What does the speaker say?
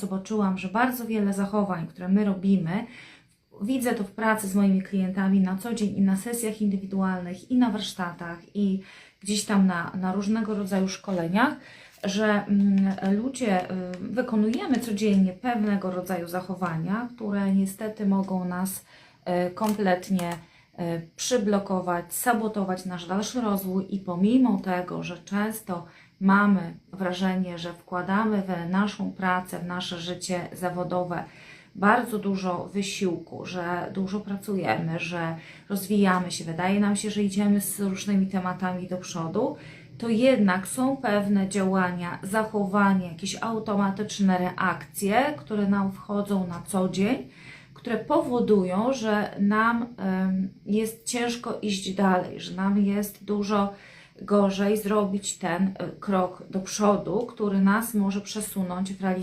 zobaczyłam, że bardzo wiele zachowań, które my robimy, widzę to w pracy z moimi klientami na co dzień i na sesjach indywidualnych, i na warsztatach, i gdzieś tam na, na różnego rodzaju szkoleniach, że mm, ludzie y, wykonujemy codziennie pewnego rodzaju zachowania, które niestety mogą nas y, kompletnie przyblokować, sabotować nasz dalszy rozwój i pomimo tego, że często mamy wrażenie, że wkładamy w naszą pracę, w nasze życie zawodowe bardzo dużo wysiłku, że dużo pracujemy, że rozwijamy się, wydaje nam się, że idziemy z różnymi tematami do przodu, to jednak są pewne działania, zachowania, jakieś automatyczne reakcje, które nam wchodzą na co dzień, które powodują, że nam jest ciężko iść dalej, że nam jest dużo gorzej zrobić ten y, krok do przodu, który nas może przesunąć w realizacji